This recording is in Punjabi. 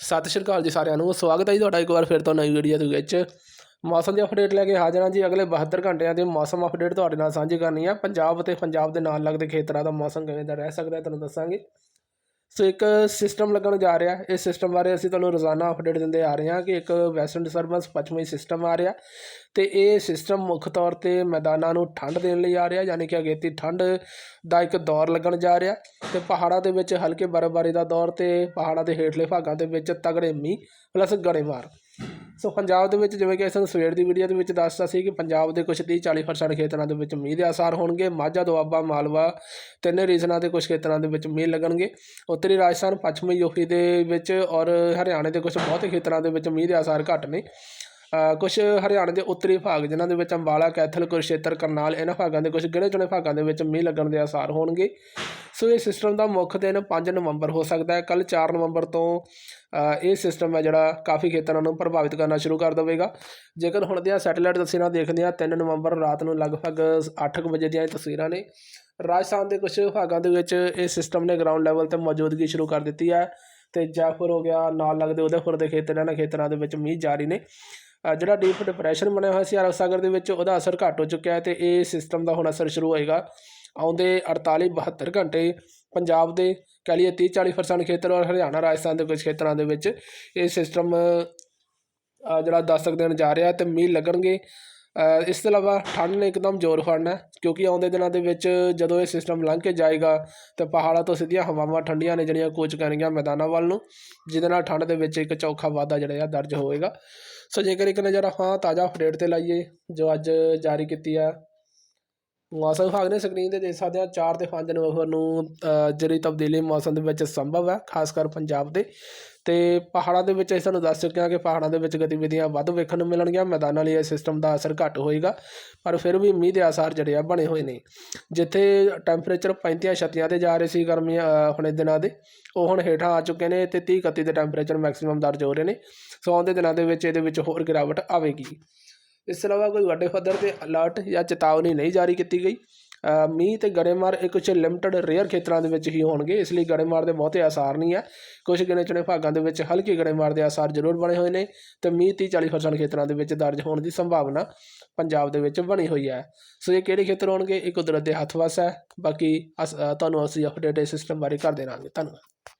ਸਤਿ ਸ਼੍ਰੀ ਅਕਾਲ ਜੀ ਸਾਰਿਆਂ ਨੂੰ, ਸਵਾਗਤ ਹੈ ਜੀ ਤੁਹਾਡਾ ਇੱਕ ਵਾਰ ਫਿਰ ਤੋਂ ਨਵੀਂ ਵੀਡੀਓ ਦੇ ਵਿੱਚ। ਮੌਸਮ ਦੀ ਅਪਡੇਟ ਲੈ ਕੇ ਹਾਜ਼ਰ ਹਾਂ ਜੀ। ਅਗਲੇ 72 ਘੰਟਿਆਂ ਦੀ ਮੌਸਮ ਅਪਡੇਟ ਤੁਹਾਡੇ ਨਾਲ ਸਾਂਝੀ ਕਰਨੀ ਹੈ ਪੰਜਾਬ ਅਤੇ ਪੰਜਾਬ ਦੇ ਨਾਲ ਲੱਗਦੇ ਖੇਤਰਾਂ ਦਾ ਮੌਸਮ ਕਿਵੇਂ ਦਾ ਰਹਿ ਸਕਦਾ ਹੈ ਤੁਹਾਨੂੰ ਦੱਸਾਂਗੇ। ਸੋ ਇੱਕ ਸਿਸਟਮ ਲੱਗਣ ਜਾ ਰਿਹਾ ਹੈ। ਇਸ ਸਿਸਟਮ ਬਾਰੇ ਅਸੀਂ ਤੁਹਾਨੂੰ ਰੋਜ਼ਾਨਾ ਅਪਡੇਟ ਦਿੰਦੇ ਆ ਰਹੇ ਹਾਂ ਕਿ ਇੱਕ ਵੈਸਟਰਨ ਡਿਸਟਰਬੈਂਸ ਪੱਛਮੀ ਸਿਸਟਮ ਆ ਰਿਹਾ ਤੇ ਇਹ ਸਿਸਟਮ ਮੁੱਖ ਤੌਰ ਤੇ ਮੈਦਾਨਾਂ ਨੂੰ ਠੰਡ ਦੇਣ ਲਈ ਆ ਰਿਹਾ, ਯਾਨੀ ਕਿ ਅਗੇਤੀ ਠੰਡ ਦਾ ਇੱਕ ਦੌਰ ਲੱਗਣ ਜਾ ਰਿਹਾ ਤੇ ਪਹਾੜਾਂ ਦੇ ਵਿੱਚ ਹਲਕੇ ਬਰਫ਼ਬਾਰੀ ਦਾ ਦੌਰ ਤੇ ਪਹਾੜਾਂ ਦੇ ਹੇਠਲੇ ਭਾਗਾਂ ਦੇ ਵਿੱਚ ਤਗੜੇ ਮੀਂਹ ਪਲੱਸ ਗੜੇਮਾਰ ਸੋ ਪੰਜਾਬ ਦੇ ਵਿੱਚ ਜਿਵੇਂ ਕਿ ਅਸੀਂ ਸਵੇਰ ਦੀ ਵੀਡੀਓ ਦੇ ਵਿੱਚ ਦੱਸਤਾ ਸੀ ਕਿ ਪੰਜਾਬ ਦੇ ਕੁਝ 30 40% ਖੇਤਰਾਂ ਦੇ ਵਿੱਚ ਮੀਂਹ ਦੇ ਆਸਾਰ ਹੋਣਗੇ, ਮਾਝਾ, ਦੁਆਬਾ, ਮਾਲਵਾ ਤਿੰਨੇ ਰੀਜਨਾਂ ਦੇ ਕੁਝ ਖੇਤਰਾਂ ਦੇ ਵਿੱਚ ਮੀਂਹ ਲੱਗਣਗੇ। ਉੱਤਰੀ ਰਾਜਸਥਾਨ, ਪੱਛਮੀ ਯੂਪੀ ਦੇ ਵਿੱਚ ਔਰ ਹਰਿਆਣੇ ਦੇ ਕੁਝ ਬਹੁਤੇ ਖੇਤਰਾਂ ਦੇ ਵਿੱਚ ਮੀਂਹ ਦੇ ਆਸਾਰ ਘੱਟ ਨੇ। ਕੁਝ ਹਰਿਆਣੇ ਦੇ ਉੱਤਰੀ ਭਾਗ, ਜਿਨ੍ਹਾਂ ਦੇ ਵਿੱਚ ਅੰਬਾਲਾ, ਕੈਥਲ ਕੁਰਸ਼ੇਤਰ ਕਰਨਾਲ, ਇਹਨਾਂ ਭਾਗਾਂ ਦੇ ਕੁਝ ਗਿਣੇ ਚੁਣੇ ਭਾਗਾਂ ਦੇ ਵਿੱਚ ਮੀਂਹ ਲੱਗਣ ਦੇ ਆਸਾਰ ਹੋਣਗੇ। ਸੋ ਇਹ ਸਿਸਟਮ ਦਾ ਮੁੱਖ ਦਿਨ 5 ਨਵੰਬਰ ਹੋ ਸਕਦਾ ਹੈ। ਕੱਲ 4 ਨਵੰਬਰ ਤੋਂ ਇਹ ਸਿਸਟਮ ਹੈ ਜਿਹੜਾ ਕਾਫੀ ਖੇਤਰਾਂ ਨੂੰ ਪ੍ਰਭਾਵਿਤ ਕਰਨਾ ਸ਼ੁਰੂ ਕਰ ਦੇਵੇਗਾ। ਜੇਕਰ ਹੁਣ ਦੀਆਂ ਸੈਟੇਲਾਈਟ ਤਸਵੀਰਾਂ ਦੇਖਦੇ ਹਾਂ 3 ਨਵੰਬਰ ਰਾਤ ਨੂੰ ਲਗਭਗ 8 ਵਜੇ ਦੀਆਂ ਇਹ ਤਸਵੀਰਾਂ ਨੇ। ਰਾਜਸਥਾਨ ਦੇ ਕੁਝ ਭਾਗਾਂ ਦੇ ਵਿੱਚ ਇਹ ਸਿਸਟਮ ਨੇ ਗਰਾਊਂਡ ਲੈਵਲ ਤੇ ਮੌਜੂਦਗੀ ਸ਼ੁਰੂ ਕਰ ਦਿੱਤੀ ਹੈ ਤੇ ਜੈਪੁਰ ਹੋ ਗਿਆ, ਨਾਲ ਲੱਗਦੇ ਉਦੈਪੁਰ ਦੇ ਖੇਤਰ ਇਹਨਾਂ ਖੇਤਰਾਂ ਦੇ ਵਿੱਚ ਮੀਂਹ ਜਾਰੀ ਨੇ। ਜਿਹੜਾ ਡੀਪ ਡਿਪਰੈਸ਼ਨ ਬਣਿਆ ਹੋਇਆ ਸੀ ਅਰਬ ਸਾਗਰ ਦੇ ਵਿੱਚ, ਉਹਦਾ ਅਸਰ ਘੱਟ ਹੋ ਚੁੱਕਿਆ ਹੈ ਤੇ ਇਹ ਸਿਸਟਮ ਦਾ ਹੁਣ ਅਸਰ ਸ਼ੁਰੂ ਹੋਏਗਾ। ਆਉਂਦੇ 48 72 ਘੰਟੇ ਪੰਜਾਬ ਦੇ ਕਹਿ ਲਈਏ 30 40% ਖੇਤਰ ਔਰ ਹਰਿਆਣਾ ਰਾਜਸਥਾਨ ਦੇ ਕੁਝ ਖੇਤਰਾਂ ਦੇ ਵਿੱਚ ਇਹ ਸਿਸਟਮ ਅ, ਜਿਹੜਾ 10 ਦਿਨ ਜਾ ਰਿਹਾ ਤੇ ਮੀਂਹ ਲੱਗਣਗੇ। ਇਸ ਤੋਂ ਇਲਾਵਾ ਠੰਡ ਨੇ ਇੱਕਦਮ ਜ਼ੋਰ ਫੜਨਾ ਕਿਉਂਕਿ ਆਉਂਦੇ ਦਿਨਾਂ ਦੇ ਵਿੱਚ ਜਦੋਂ ਇਹ ਸਿਸਟਮ ਲੰਘ ਕੇ ਜਾਏਗਾ ਤੇ ਪਹਾੜਾਂ ਤੋਂ ਸਿੱਧੀਆਂ ਹਵਾਵਾਂ ਠੰਡੀਆਂ ਨੇ ਜਿਹੜੀਆਂ ਕੂਚ ਕਰਨਗੀਆਂ ਮੈਦਾਨਾਂ ਵੱਲ ਨੂੰ ਜਿਹਦੇ ਨਾਲ ਠੰਡ ਦੇ ਵਿੱਚ ਇੱਕ ਚੌਖਾ ਵਾਧਾ ਜਿਹੜਾ ਆ ਦਰਜ ਹੋਵੇਗਾ ਸੋ ਜੇਕਰ ਇੱਕ ਨਜ਼ਰ ਆਪਾਂ ਤਾਜ਼ਾ ਅਪਡੇਟ ਤੇ ਲਾਈਏ ਜੋ ਅੱਜ ਜਾਰੀ ਕੀਤੀ ਆ ਮੌਸਮ ਵਿਭਾਗ ਨੇ ਸਕਰੀਨ ਤੇ ਦੇਖ ਸਕਦੇ ਆ 4 ਤੇ 5 ਨਵੰਬਰ ਨੂੰ ਜਿਹੜੀ ਤਬਦੀਲੀ ਮੌਸਮ ਦੇ ਵਿੱਚ ਸੰਭਵ ਹੈ, ਖਾਸ ਕਰ ਪੰਜਾਬ ਦੇ। ਤੇ ਪਹਾੜਾਂ ਦੇ ਵਿੱਚ ਅਸੀਂ ਤੁਹਾਨੂੰ ਦੱਸ ਚੁੱਕੇ ਹਾਂ ਕਿ ਪਹਾੜਾਂ ਦੇ ਵਿੱਚ ਗਤੀਵਿਧੀਆਂ ਵੱਧ ਵੇਖਣ ਨੂੰ ਮਿਲਣਗੀਆਂ, ਮੈਦਾਨਾਂ ਲਈ ਇਹ ਸਿਸਟਮ ਦਾ ਅਸਰ ਘੱਟ ਹੋਏਗਾ, ਪਰ ਫਿਰ ਵੀ ਮੀਂਹ ਦੇ ਆਸਾਰ ਜਿਹੜੇ ਆ ਬਣੇ ਹੋਏ ਨੇ। ਜਿੱਥੇ ਟੈਂਪਰੇਚਰ 35 ਛੱਤੀਆਂ ਤੇ ਜਾ ਰਹੇ ਸੀ ਗਰਮੀਆਂ ਹੁਣੇ ਦਿਨਾਂ ਦੇ, ਉਹ ਹੁਣ ਹੇਠਾਂ ਆ ਚੁੱਕੇ ਨੇ ਤੇ 30 31 ਦੇ ਟੈਂਪਰੇਚਰ ਮੈਕਸਿਮਮ ਦਰਜ ਹੋ ਰਹੇ ਨੇ। ਸੋ ਆਉਂਦੇ ਦਿਨਾਂ ਦੇ ਵਿੱਚ ਇਹਦੇ ਵਿੱਚ ਹੋਰ ਗਿਰਾਵਟ ਆਵੇਗੀ। ਇਸ ਤੋਂ ਇਲਾਵਾ ਕੋਈ ਵੱਡੇ ਪੱਧਰ ਤੇ ਅਲਰਟ ਜਾਂ ਚੇਤਾਵਨੀ ਨਹੀਂ ਜਾਰੀ ਕੀਤੀ ਗਈ। ਮੀਂਹ ਤੇ ਗੜੇਮਾਰ ਇਹ ਕੁਝ ਲਿਮਟਿਡ ਰੇਅਰ ਖੇਤਰਾਂ ਦੇ ਵਿੱਚ ਹੀ ਹੋਣਗੇ, ਇਸ ਲਈ ਗੜੇਮਾਰ ਦੇ ਬਹੁਤੇ ਆਸਾਰ ਨਹੀਂ ਹੈ। ਕੁਝ ਗਿਣੇ ਚੁਣੇ ਭਾਗਾਂ ਦੇ ਵਿੱਚ ਹਲਕੀ ਗੜੇਮਾਰ ਦੇ ਆਸਾਰ ਜ਼ਰੂਰ ਬਣੇ ਹੋਏ ਨੇ ਤੇ ਮੀਂਹ 30 40% ਖੇਤਰਾਂ ਦੇ ਵਿੱਚ ਦਰਜ ਹੋਣ ਦੀ ਸੰਭਾਵਨਾ ਪੰਜਾਬ ਦੇ ਵਿੱਚ ਬਣੀ ਹੋਈ ਹੈ। ਸੋ ਇਹ ਕਿਹੜੇ ਖੇਤਰ ਹੋਣਗੇ, ਇਹ ਕੁਦਰਤ ਦੇ ਹੱਥ ਵੱਸ ਹੈ। ਬਾਕੀ ਅਸ- ਤੁਹਾਨੂੰ ਅਸੀਂ ਅਪਡੇਟ ਇਸ ਸਿਸਟਮ ਬਾਰੇ ਕਰ ਦੇਵਾਂਗੇ ਧੰਨਵਾਦ।